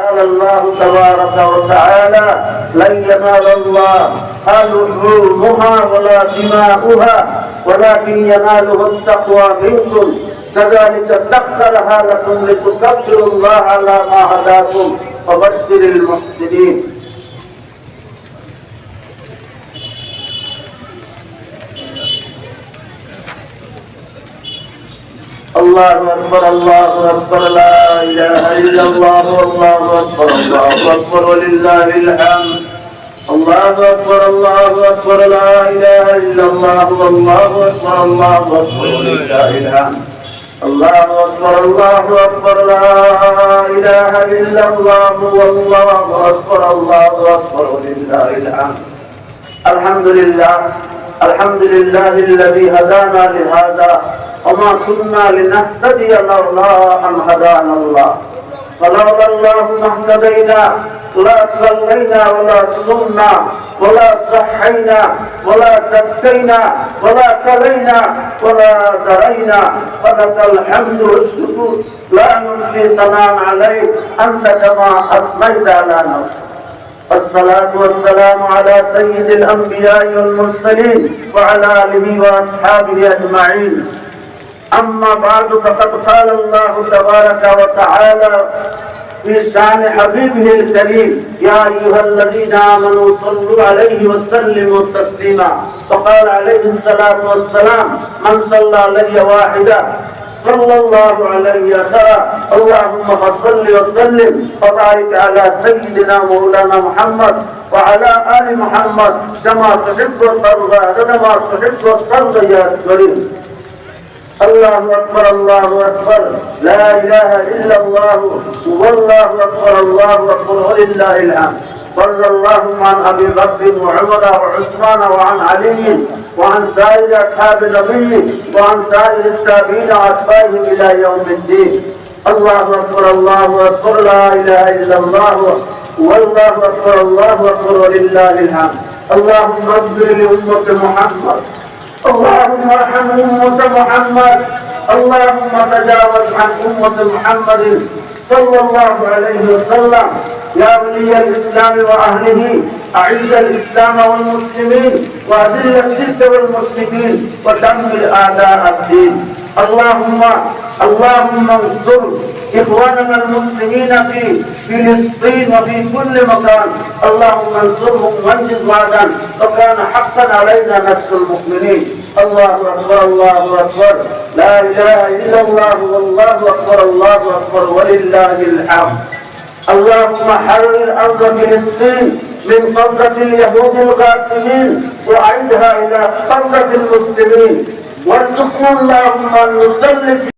قال الله تبارك وتعالى لن ينال الله لحومها ولا دماؤها ولكن يناله التقوى منكم. كذلك سخرها لكم لتكبروا الله على ما هداكم وبشر المحسنين. الله أكبر الله أكبر لا إله إلا الله والله أكبر الله أكبر ولله الحمد الله أكبر الله أكبر لا إله إلا الله والله أكبر الله أكبر ولله الحمد الله أكبر الله أكبر لا إله إلا الله والله أكبر الله أكبر ولله الحمد الحمد لله الحمد لله الذي هدانا لهذا وما كنا لنهتدي لولا أن هدانا الله. فلولا الله ما اهتدينا لا صلينا ولا صمنا ولا صحينا ولا زكينا ولا كلينا ولا درينا فلك الحمد والشكر. لا نحصي ثناء عليك. أنت كما أثنيت على نفسك. الصلاة والسلام على سيد الأنبياء والمرسلين وعلى آله وأصحابه أجمعين. أما بعد فقد قال الله تبارك وتعالى في شأن حبيبه الكريم يا أيها الذين آمنوا صلوا عليه وسلموا تسليما. فقال عليه الصلاة والسلام من صلى علي واحدا صلى الله عليه وسلم. اللهم صل وسلم وبارك على سيدنا مولانا محمد وعلى آل محمد كما تحب وترضى كما تحب وترضى يا كريم الله أكبر الله أكبر. لا إله إلا الله. والله أكبر الله أكبر. ولله الحمد. رضي الله عن أبي بكر وعمر وعثمان وعن علي وعن سائر أصحاب النبي وعن سائر التابعين وأتباعهم إلى يوم الدين. الله أكبر الله أكبر لا إله إلا الله والله أكبر الله أكبر ولله الحمد. اللهم اغفر لأمة محمد. اللهم ارحم أمة محمد. اللهم تجاوز عن أمة محمد. صلى الله عليه وسلم يا ولي الإسلام وأهله أعز الإسلام والمسلمين وأذل الشرك والمشركين ودمر أعداء الدين اللهم اللهم انصر إخواننا المسلمين في فلسطين وفي كل مكان. اللهم انصرهم وانجز وعدا وكان حقا علينا نصر المؤمنين. الله أكبر الله أكبر. لا إله إلا الله والله أكبر الله أكبر. ولله الحمد. اللهم حرر أرض فلسطين من قبضة اليهود الغاسمين وأعدها إلى قبضة المسلمين. وارزقنا اللهم أن نسلم